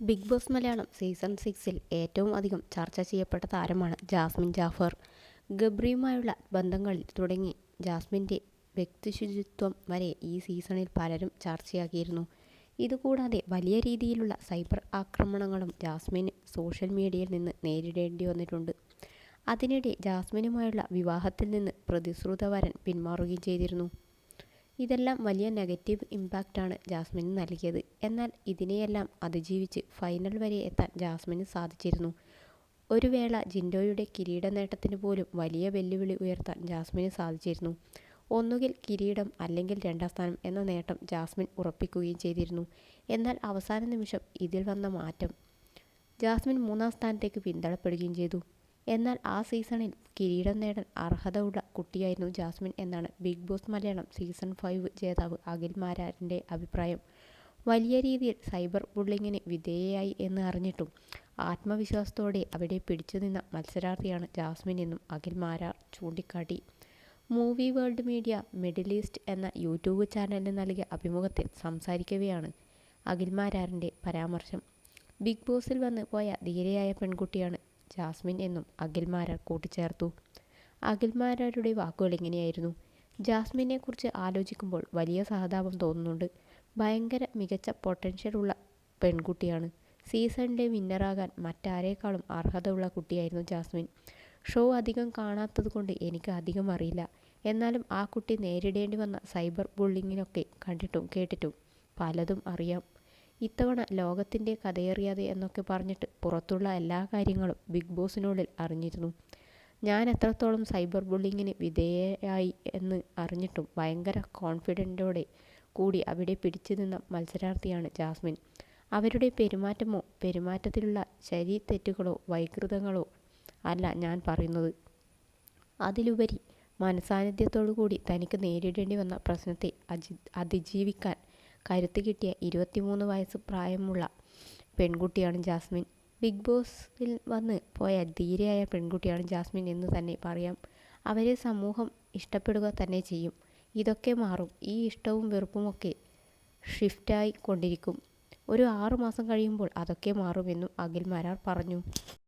Big boss Malayalam season സിക്സിൽ ഏറ്റവും അധികം ചർച്ച ചെയ്യപ്പെട്ട താരമാണ് ജാസ്മിൻ ജാഫർ. ഗബ്രിയുമായുള്ള ബന്ധങ്ങളിൽ തുടങ്ങി ജാസ്മിന്റെ വ്യക്തിശുചിത്വം വരെ ഈ സീസണിൽ പലരും ചർച്ചയാക്കിയിരുന്നു. ഇതുകൂടാതെ വലിയ രീതിയിലുള്ള സൈബർ ആക്രമണങ്ങളും ജാസ്മിന് സോഷ്യൽ മീഡിയയിൽ നിന്ന് നേരിടേണ്ടി വന്നിട്ടുണ്ട്. അതിനിടെ ജാസ്മിനുമായുള്ള വിവാഹത്തിൽ നിന്ന് പ്രതിശ്രുതവരൻ പിന്മാറുകയും ചെയ്തിരുന്നു. ഇതെല്ലാം വലിയ നെഗറ്റീവ് ഇമ്പാക്റ്റാണ് ജാസ്മിന് നൽകിയത്. എന്നാൽ ഇതിനെയെല്ലാം അതിജീവിച്ച് ഫൈനൽ വരെ എത്താൻ ജാസ്മിന് സാധിച്ചിരുന്നു. ഒരു വേള ജിൻഡോയുടെ കിരീട നേട്ടത്തിന് പോലും വലിയ വെല്ലുവിളി ഉയർത്താൻ ജാസ്മിന് സാധിച്ചിരുന്നു. ഒന്നുകിൽ കിരീടം അല്ലെങ്കിൽ രണ്ടാം സ്ഥാനം എന്ന നേട്ടം ജാസ്മിൻ ഉറപ്പിക്കുകയും ചെയ്തിരുന്നു. എന്നാൽ അവസാന നിമിഷം ഇതിൽ വന്ന മാറ്റം ജാസ്മിൻ മൂന്നാം സ്ഥാനത്തേക്ക് പിന്തള്ളപ്പെടുകയും ചെയ്തു. എന്നാൽ ആ സീസണിൽ കിരീടം നേടാൻ അർഹത ഉള്ള കുട്ടിയായിരുന്നു ജാസ്മിൻ എന്നാണ് Big Boss Malayalam season five ജേതാവ് അഖിൽ മാരാറിന്റെ അഭിപ്രായം. വലിയ രീതിയിൽ സൈബർ ബുള്ളിങ്ങിന് വിധേയയായി എന്ന് അറിഞ്ഞിട്ടും ആത്മവിശ്വാസത്തോടെ അവിടെ പിടിച്ചു നിന്ന മത്സരാർത്ഥിയാണ് ജാസ്മിൻ എന്നും അഖിൽ മാരാർ ചൂണ്ടിക്കാട്ടി. Movie world media Middle East എന്ന യൂട്യൂബ് ചാനലിന് നൽകിയ അഭിമുഖത്തിൽ സംസാരിക്കവെയാണ് അഖിൽ മാരാറിന്റെ പരാമർശം. ബിഗ് ബോസിൽ വന്ന് പോയ ധീരയായ പെൺകുട്ടിയാണ് ജാസ്മിൻ എന്നും അഖിൽമാരാർ കൂട്ടിച്ചേർത്തു. അഖിൽമാരാരുടെ വാക്കുകൾ ഇങ്ങനെയായിരുന്നു ജാസ്മിനെക്കുറിച്ച് ആലോചിക്കുമ്പോൾ വലിയ സഹതാപം തോന്നുന്നുണ്ട്. ഭയങ്കര മികച്ച പൊട്ടൻഷ്യൽ ഉള്ള പെൺകുട്ടിയാണ്. സീസണിലെ വിന്നറാകാൻ മറ്റാരേക്കാളും അർഹതയുള്ള കുട്ടിയായിരുന്നു ജാസ്മിൻ. ഷോ അധികം കാണാത്തത് കൊണ്ട് എനിക്ക് അധികം അറിയില്ല. എന്നാലും ആ കുട്ടി നേരിടേണ്ടി വന്ന സൈബർ ബുള്ളിങ്ങിനൊക്കെ കണ്ടിട്ടും കേട്ടിട്ടും പലതും അറിയാം. ഇത്തവണ ലോകത്തിന്റെ കഥയറിയാതെ എന്നൊക്കെ പറഞ്ഞിട്ട് പുറത്തുള്ള എല്ലാ കാര്യങ്ങളും ബിഗ് ബോസിനുള്ളിൽ അറിഞ്ഞിരുന്നു. ഞാൻ എത്രത്തോളം സൈബർ ബുള്ളിങ്ങിന് വിധേയയായി എന്ന് അറിഞ്ഞിട്ടും ഭയങ്കര കോൺഫിഡന്റോടെ കൂടി അവിടെ പിടിച്ചു നിന്ന മത്സരാർത്ഥിയാണ് ജാസ്മിൻ. അവരുടെ പെരുമാറ്റമോ പെരുമാറ്റത്തിലുള്ള ശരി തെറ്റുകളോ വൈകൃതങ്ങളോ അല്ല ഞാൻ പറയുന്നത്. അതിലുപരി മനസാന്നിധ്യത്തോടു കൂടി തനിക്ക് നേരിടേണ്ടി വന്ന പ്രശ്നത്തെ അജി അതിജീവിക്കാൻ കരുത്ത് കിട്ടിയ ഇരുപത്തിമൂന്ന് വയസ്സ് പ്രായമുള്ള പെൺകുട്ടിയാണ് ജാസ്മിൻ. ബിഗ് ബോസിൽ വന്ന് പോയ ധീരയായ പെൺകുട്ടിയാണ് ജാസ്മിൻ എന്ന് തന്നെ പറയാം. അവരെ സമൂഹം ഇഷ്ടപ്പെടുക തന്നെ ചെയ്യും. ഇതൊക്കെ മാറും. ഈ ഇഷ്ടവും വെറുപ്പുമൊക്കെ ഷിഫ്റ്റായി കൊണ്ടിരിക്കും ഒരു ആറു മാസം കഴിയുമ്പോൾ അതൊക്കെ മാറുമെന്നും അഖിൽ മാരാർ പറഞ്ഞു.